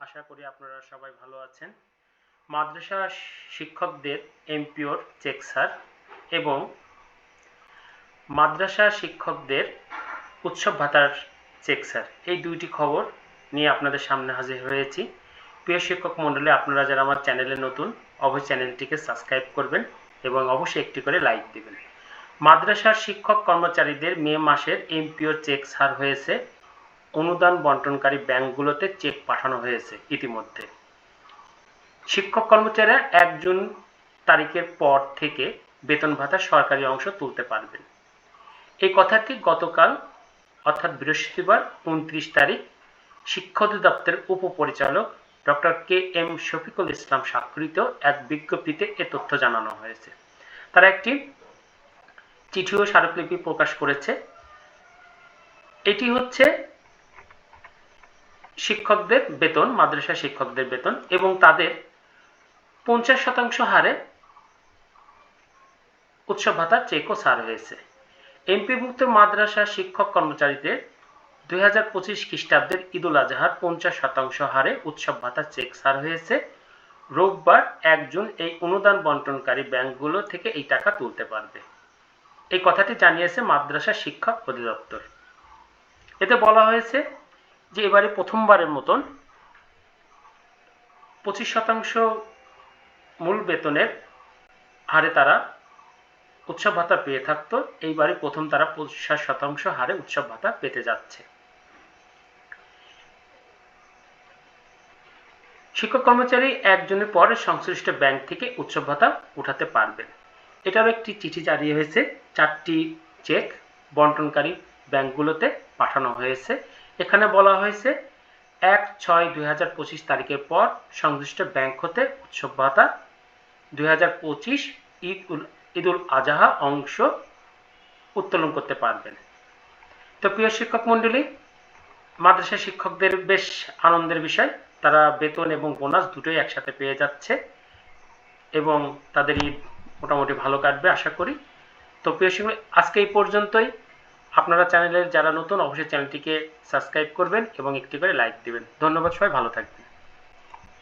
আশা করি আপনারা সবাই ভালো আছেন। মাদ্রাসা শিক্ষকদের এমপিওর চেক স্যার এবং মাদ্রাসা শিক্ষকদের উৎসব ভাতার চেক স্যার। এই দুইটি খবর নিয়ে আপনাদের সামনে হাজির হয়েছি। প্রিয় শিক্ষক মণ্ডলী, আপনারা যারা আমার চ্যানেলে নতুন, অবশ্যই চ্যানেলটিকে সাবস্ক্রাইব করবেন এবং অবশ্যই একটি করে লাইক দেবেন। মাদ্রাসার শিক্ষক কর্মচারীদের মে মাসের এমপিওর চেক ছাড় হয়েছে অনুদান বন্টনকারী ব্যাংকগুলোতে চেক পাঠানো হয়েছে ইতিমধ্যে। শিক্ষক কর্মচারীরা এক জুন তারিখের পর থেকে বেতন ভাতার সরকারি অংশ তুলতে পারবেন। এই কথাটি গতকাল, অর্থাৎ বৃহস্পতিবার, উনত্রিশ তারিখ শিক্ষা অধিদপ্তরের উপপরিচালক doctor K M Shafiqul Islam স্বাক্ষরিত এক বিজ্ঞপ্তিতে এ তথ্য জানানো হয়েছে। তারা একটি চিঠি ও স্মারকলিপি প্রকাশ করেছে। এটি হচ্ছে শিক্ষকদের বেতন, মাদ্রাসা শিক্ষকদের বেতন এবং তাদের পঞ্চাশ শতাংশ হারে উৎসব ভাতার চেকও ছাড় হয়েছে। এমপিভুক্ত মাদ্রাসা শিক্ষক কর্মচারীদের দুই হাজার পঁচিশ খ্রিস্টাব্দের ঈদুল আজহার পঞ্চাশ শতাংশ হারে উৎসব ভাতার চেক ছাড় হয়েছে। রোববার এক জুন এই অনুদান বন্টনকারী ব্যাংকগুলো থেকে এই টাকা তুলতে পারবে। এই কথাটি জানিয়েছে মাদ্রাসা শিক্ষক অধিদপ্তর। এতে বলা হয়েছে যে এবারে প্রথমবারের মতন পঁচিশ শতাংশ মূল বেতনের হারে তারা উৎসব ভাতা পেয়ে থাকতো, এইবারে প্রথম তারা পঞ্চাশ শতাংশ হারে উৎসব ভাতা পেতে যাচ্ছে। শিক্ষক কর্মচারী একজনের পরে সংশ্লিষ্ট ব্যাংক থেকে উৎসব ভাতা উঠাতে পারবেন। এটারও একটি চিঠি জারি হয়েছে, চারটি চেক বন্টনকারী ব্যাংকগুলোতে পাঠানো হয়েছে। এখানে বলা হয়েছে, এক ছয় দুই হাজার পঁচিশ তারিখের পর সংশ্লিষ্ট ব্যাংক হতে উৎসব ভাতা দুই হাজার পঁচিশ ঈদ উল আজহা অংশ উত্তোলন করতে পারবেন। তো প্রিয় শিক্ষক মণ্ডলী মাদ্রাসা শিক্ষকদের বেশ আনন্দের বিষয়। তারা বেতন এবং বোনাস দুটোই একসাথে পেয়ে যাচ্ছে এবং তাদের ঈদ মোটামুটি ভালো কাটবে, আশা করি। তো প্রিয় শিক্ষক, আজকে এই পর্যন্তই। আপনারা চ্যানেলের যারা নতুন, অবশ্যই চ্যানেলটিকে সাবস্ক্রাইব করবেন এবং একটি করে লাইক দিবেন। ধন্যবাদ সবাই, ভালো থাকবেন।